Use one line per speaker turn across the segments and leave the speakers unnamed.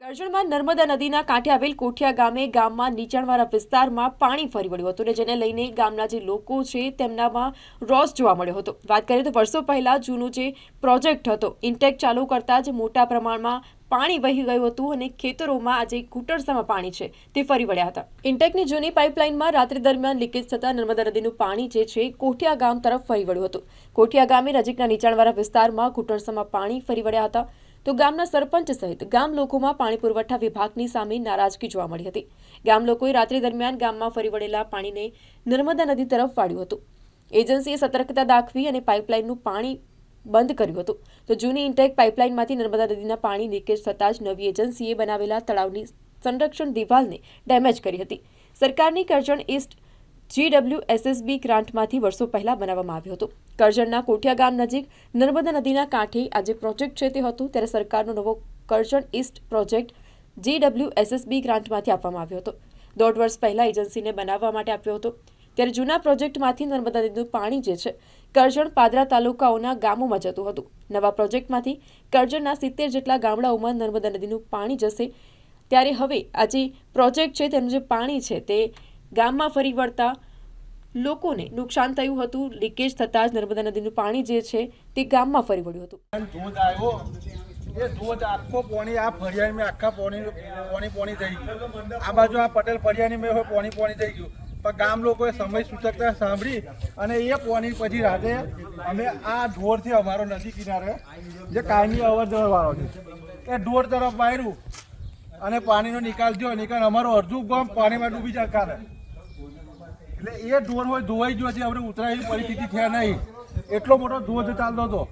કરજણમાં નર્મદા નદીના કાંઠે આવેલ કોઠિયા ગામે ગામમાં નીચાણવાળા વિસ્તારમાં પાણી ફરી વળ્યું હતું અને જેને લઈને ગામના જે લોકો છે તેમનામાં રોષ જોવા મળ્યો હતો. વાત કરીએ તો વર્ષો પહેલાં જૂનો જે પ્રોજેક્ટ હતો ઇન્ટેક ચાલુ કરતાં જ મોટા પ્રમાણમાં પાણી વહી ગયું હતું અને ખેતરોમાં આજે ઘૂંટણસામાં પાણી છે, તે ફરી વળ્યા હતા. ઇન્ટેકની જૂની પાઇપલાઇનમાં રાત્રિ દરમિયાન લીકેજ થતાં નર્મદા નદીનું પાણી જે છે કોઠિયા ગામ તરફ ફરી વળ્યું હતું. કોઠિયા ગામે નજીકના નીચાણવાળા વિસ્તારમાં ઘૂંટણસામાં પાણી ફરી વળ્યા હતા. તો ગામના સરપંચ સહિત ગામ લોકોમાં પાણી પુરવઠા વિભાગની સામે નારાજગી જોવા મળી હતી. ગામ લોકોએ રાત્રિ દરમિયાન ગામમાં ફરી વળેલા પાણીને નર્મદા નદી તરફ વાળ્યું હતું. એજન્સીએ સતર્કતા દાખવી અને પાઇપલાઇનનું પાણી બંધ કર્યું હતું. તો જૂની ઇન્ટેક પાઇપલાઇનમાંથી નર્મદા નદીના પાણી લીકેજ થતાં જ નવી એજન્સીએ બનાવેલા તળાવની સંરક્ષણ દિવાલને ડેમેજ કરી હતી. સરકારની કરજણ ઈસ્ટ જીડબ્લ્યુ એસએસબી ગ્રાન્ટમાંથી વર્ષો પહેલા બનાવવામાં આવ્યું હતું. કરજણના કોઠિયા ગામ નજીક નર્મદા નદીના કાંઠે આ જે પ્રોજેક્ટ છે તે હતું, ત્યારે સરકારનો નવો Karjan east project GW SSB ગ્રાન્ટમાંથી આપવામાં આવ્યો હતો. દોઢ વર્ષ પહેલાં એજન્સીને બનાવવા માટે આપ્યો હતો. ત્યારે જૂના પ્રોજેક્ટમાંથી નર્મદા નદીનું પાણી જે છે, કરજણ પાદરા તાલુકાઓના ગામોમાં જતું હતું. નવા પ્રોજેક્ટમાંથી કરજણના સિત્તેર જેટલા ગામડાઓમાં નર્મદા નદીનું પાણી જશે. ત્યારે હવે આ જે પ્રોજેક્ટ છે, તેનું જે પાણી છે, તે ગામમાં ફરી વળતા લોકોને નુકસાન થયું હતું. લીકેજ થતાં જ નર્મદા નદીનું પાણી જે છે તે ગામમાં ફરી વળ્યું હતું.
ધોધ ધોધ આખો પોણી, આ ફરિયાની આખા પોણી પોણી થઈ ગયું. આ બાજુ આ પટેલ ફરિયાની મેં પોણી પોણી થઈ ગયું. પણ ગામ લોકોએ સમય સૂચકતા સાંભળી અને એ પોણી પછી રાતે અમે આ ઢોરથી અમારો નદી કિનારે જે કાયમી અવર જવર વાળો છે, એ ઢોર તરફ વાયરું અને પાણીનો નિકાલ થયો. નિકાલ અમારો અડધું ગામ પાણીમાં ડૂબી જાય કાલે. એટલે એ ઢોર હોય ધોવાઈ ગયો છે, આપણે ઉતરાયેલી પરિસ્થિતિ થયા નહીં. એટલો મોટો ધોધ ચાલતો હતો.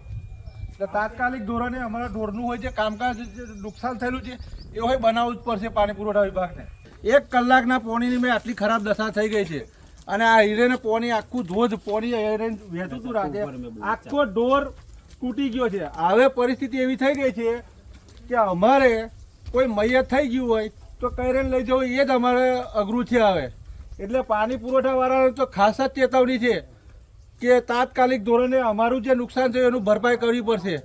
એટલે તાત્કાલિક ધોરણે અમારા ઢોરનું હોય જે કામકાજ નુકસાન થયેલું છે, એ હોય બનાવવું જ પડશે પાણી પુરવઠા વિભાગને. એક કલાકના પોણીની મેં આટલી ખરાબ દશા થઈ ગઈ છે. અને આ હિરેને પોણી, આખું ધોધ પોણી હિરેન વહેતું હતું રાતે. આખો ઢોર તૂટી ગયો છે. હવે પરિસ્થિતિ એવી થઈ ગઈ છે કે અમારે કોઈ મૈયત થઈ ગયું હોય તો કઈરેન લઈ જવું, એ જ અમારે અઘરું છે હવે. એટલે પાણી પુરવઠાવાળાને તો ખાસ જ ચેતવણી છે કે તાત્કાલિક ધોરણે અમારું જે નુકસાન થયું એનું ભરપાઈ કરવી પડશે.